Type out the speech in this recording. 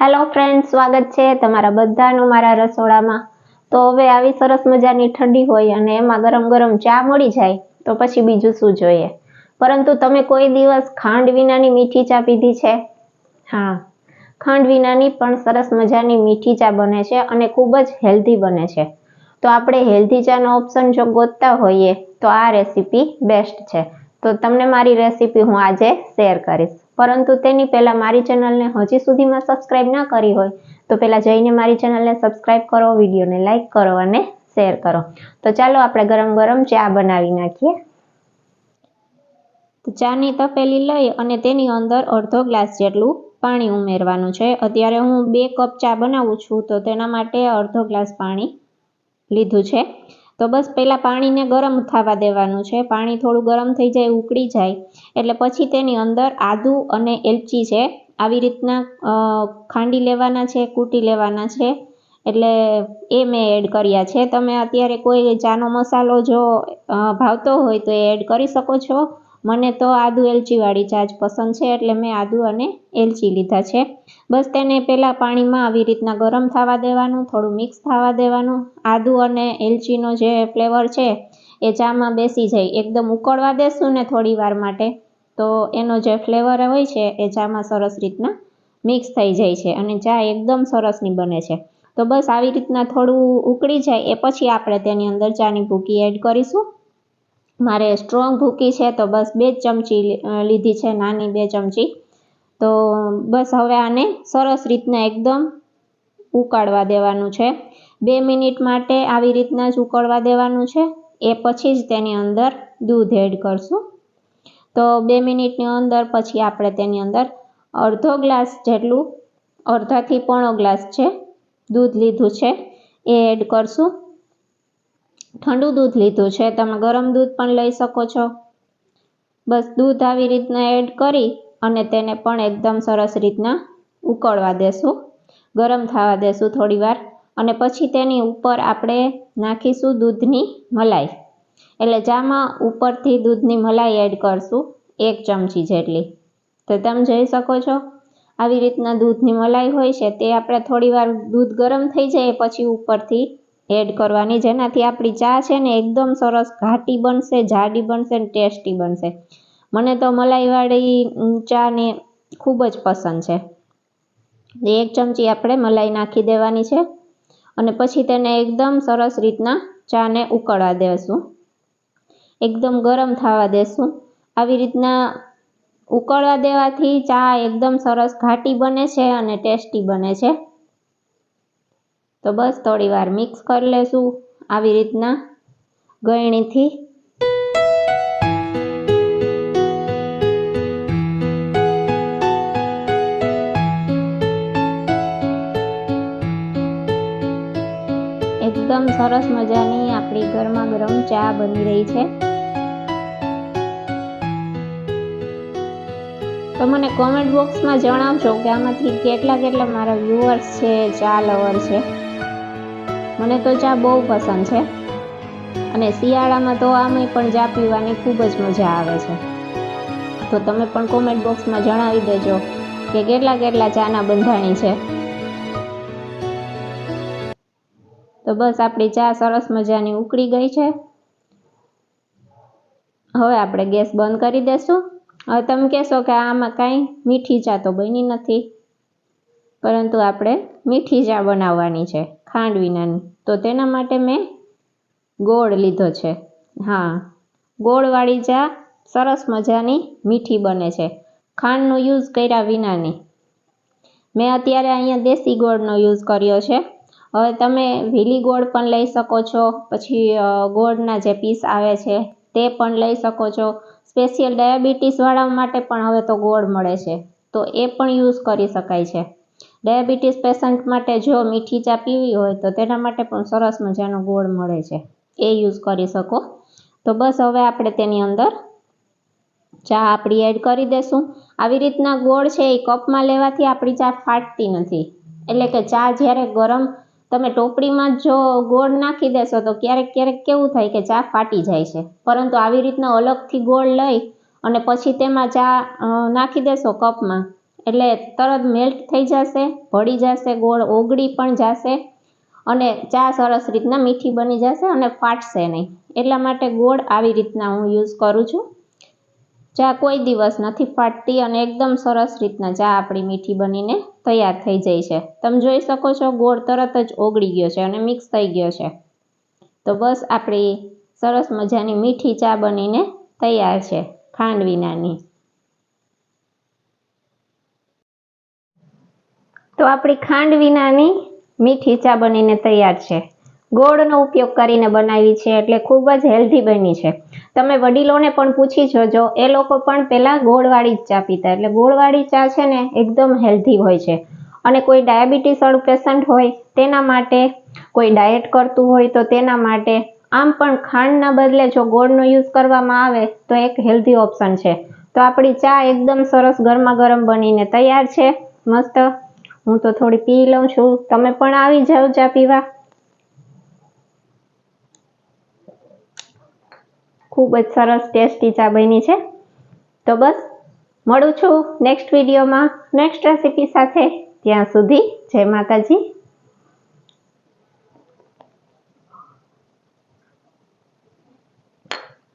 Hello friend સ્વાગત છે તમારા બધાનું મારા રસોડામાં. તો હવે આવી સરસ મજાની ઠંડી હોય અને એમાં ગરમ ગરમ ચા મળી જાય, તો પછી બીજું શું જોઈએ? પરંતુ તમે કોઈ દિવસ ખાંડ વિનાની મીઠી ચા પીધી છે? હા, ખાંડ વિનાની પણ સરસ મજાની મીઠી ચા બને છે અને ખૂબ જ હેલ્ધી બને છે. તો આપણે હેલ્ધી ચાનો ઓપ્શન જો ગોતતા હોઈએ, તો આ રેસીપી બેસ્ટ છે. તો તમને મારી રેસીપી હું આજે શેર કરીશ. પરંતુ તેની પહેલાં મારી ચેનલને હજી સુધીમાં સબસ્ક્રાઇબ ના કરી હોય, તો પહેલાં જઈને મારી ચેનલને સબસ્ક્રાઇબ કરો, વિડીયોને લાઇક કરો અને શેર કરો. તો ચાલો આપણે ગરમ ગરમ ચા બનાવી નાખીએ. તો ચાની તપેલી લઈ અને તેની અંદર અડધો ગ્લાસ જેટલું પાણી ઉમેરવાનું છે. અત્યારે હું બે કપ ચા બનાવું છું, તો તેના માટે અડધો ગ્લાસ પાણી લીધું છે. તો બસ પહેલાં પાણીને ગરમ થવા દેવાનું છે. પાણી થોડું ગરમ થઈ જાય, ઉકળી જાય. એટલે પછી તેની અંદર આદુ અને એલચી છે. આવી રીતના ખાંડી લેવાના છે, કૂટી લેવાના છે. એટલે એ મેં એડ કર્યા છે. તમે અત્યારે કોઈ ચાનો મસાલો જો ભાવતો હોય તો એ એડ કરી શકો છો. મને તો આદુ એલચીવાળી ચા જ પસંદ છે એટલે મેં આદુ અને એલચી લીધા છે. બસ તેને પહેલાં પાણીમાં આવી રીતના ગરમ થવા દેવાનું, થોડું મિક્સ થવા દેવાનું. આદુ અને એલચીનો જે ફ્લેવર છે એ ચામાં બેસી જાય, એકદમ ઉકળવા દેશું ને થોડી વાર માટે. તો એનો જે ફ્લેવર હોય છે એ ચામાં સરસ રીતના મિક્સ થઈ જાય છે અને ચા એકદમ સરસની બને છે. તો બસ આવી રીતના થોડું ઉકળી જાય, એ પછી આપણે તેની અંદર ચાની ભૂકી એડ કરીશું. મારે સ્ટ્રોંગ ભૂકી છે તો બસ બે ચમચી લીધી છે, નાની બે ચમચી. તો બસ હવે આને સરસ રીતના એકદમ ઉકાળવા દેવાનું છે. બે મિનિટ માટે આવી રીતના જ ઉકળવા દેવાનું છે. એ પછી જ તેની અંદર દૂધ એડ કરશું. તો બે મિનિટની અંદર પછી આપણે તેની અંદર અડધો ગ્લાસ જેટલું, અડધાથી પોણો ગ્લાસ છે દૂધ લીધું છે, એ એડ કરશું. ઠંડુ દૂધ લીધું છે. તમે ગરમ દૂધ પણ લઈ શકો છો. બસ દૂધ આવી રીતના એડ કરી અને તેને પણ એકદમ સરસ રીતના ઉકળવા દેશું. ગરમ થવા દેશું થોડીવાર અને પછી તેની ઉપર આપણે નાખીશું દૂધની મલાઈ. એટલે ચામાં ઉપરથી દૂધની મલાઈ એડ કરશું એક ચમચી જેટલી. તો તમે જોઈ શકો છો, આવી રીતના દૂધની મલાઈ હોય છે તે આપણે થોડીવાર દૂધ ગરમ થઈ જાય પછી ઉપરથી એડ કરવાની. જેનાથી આપણી ચા છે ને એકદમ સરસ ઘાટી બનશે, જાડી બનશે ને ટેસ્ટી બનશે. મને તો મલાઈવાળી ચાને ખૂબ જ પસંદ છે. એક ચમચી આપણે મલાઈ નાખી દેવાની છે અને પછી તેને એકદમ સરસ રીતના ચાને ઉકળવા દેશું. એકદમ ગરમ થવા દેશું. આવી રીતના ઉકળવા દેવાથી ચા એકદમ સરસ ઘાટી બને છે અને ટેસ્ટી બને છે. તો બસ થોડી વાર મિક્સ કરી લેશું આવી રીતના ગળણીથી. એકદમ સરસ મજાની આપણી ગરમા ગરમ ચા બની રહી છે. તો મને કોમેન્ટ બોક્સમાં જણાવજો કે આમાંથી કેટલા કેટલા મારા વ્યુઅર્સ છે, ચા લવર છે. મને તો ચા બહુ પસંદ છે. અને શિયાળામાં તો આમે પણ ચા પીવાની ખૂબ જ મજા આવે છે. તો તમે પણ કોમેન્ટ બોક્સમાં જણાવી દેજો કે કેટલા કેટલા ચાના બંધાણી છે. તો બસ આપણી ચા સરસ મજાની ઉકળી ગઈ છે. હવે આપણે ગેસ બંધ કરી દેશું. હવે તમે કહેશો કે આમાં કાંઈ મીઠી ચા તો બની નથી. પરંતુ આપણે મીઠી ચા બનાવવાની છે. ખાંડ વિનાની તો તેના માટે મેં ગોળ લીધો છે. હા, ગોળવાળી ચા સરસ મજાની મીઠી બને છે. ખાંડનો યુઝ કર્યા વિનાની. મેં અત્યારે અહીંયા દેશી ગોળનો યુઝ કર્યો છે. હવે તમે વીલી ગોળ પણ લઈ શકો છો. પછી ગોળના જે પીસ આવે છે તે પણ લઈ શકો છો. સ્પેશિયલ ડાયાબિટીસવાળા માટે પણ હવે તો ગોળ મળે છે. તો એ પણ યુઝ કરી શકાય છે. ડાયાબિટીસ પેશન્ટ માટે જો મીઠી ચા પીવી હોય તો તેના માટે પણ સરસ મજાનો ગોળ મળે છે. એ યુઝ કરી શકો. તો બસ હવે આપણે તેની અંદર ચા આપણી એડ કરી દેશું. આવી રીતના ગોળ છે એ કપમાં લેવાથી આપણી ચા ફાટતી નથી. એટલે કે ચા જ્યારે ગરમ તમે ટોપડીમાં જો ગોળ નાખી દેશો તો ક્યારેક ક્યારેક કેવું થાય કે ચા ફાટી જાય છે. પરંતુ આવી રીતના અલગથી ગોળ લઈ અને પછી તેમાં ચા નાખી દેશો કપમાં. એટલે તરત મેલ્ટ થઈ જશે, ભળી જશે, ગોળ ઓગળી પણ જશે અને ચા સરસ રીતના મીઠી બની જશે અને ફાટશે નહીં. એટલા માટે ગોળ આવી રીતના હું યુઝ કરું છું. ચા કોઈ દિવસ નથી ફાટતી અને એકદમ સરસ રીતના ચા આપણી મીઠી બનીને તૈયાર થઈ જાય છે. તમે જોઈ શકો છો ગોળ તરત જ ઓગળી ગયો છે અને મિક્સ થઈ ગયો છે. તો બસ આપણી સરસ મજાની મીઠી ચા બનીને તૈયાર છે ખાંડ વિનાની. તો આપણી ખાંડ વિનાની મીઠી ચા બનીને તૈયાર છે. ગોળનો ઉપયોગ કરીને બનાવી છે એટલે ખૂબ જ હેલ્ધી બની છે. તમે વડીલોને પણ પૂછી જોજો, એ લોકો પણ પહેલાં ગોળવાળી જ ચા પીતા. એટલે ગોળવાળી ચા છે ને એકદમ હેલ્ધી હોય છે. અને કોઈ ડાયાબિટીસ વાળું પેશન્ટ હોય, તેના માટે, કોઈ ડાયટ કરતું હોય તો તેના માટે, આમ પણ ખાંડના બદલે જો ગોળનો યુઝ કરવામાં આવે, તો એક હેલ્ધી ઓપ્શન છે. તો આપણી ચા એકદમ સરસ ગરમા ગરમ બનીને તૈયાર છે. મસ્ત હું તો થોડી પી લઉં છું. તમે પણ આવી જાઓ ચા પીવા. ખૂબ જ સરસ ટેસ્ટી ચા બની છે. તો બસ, મળું છું નેક્સ્ટ વિડીયોમાં. નેક્સ્ટ રેસીપી સાથે. ત્યાં સુધી જય માતાજી.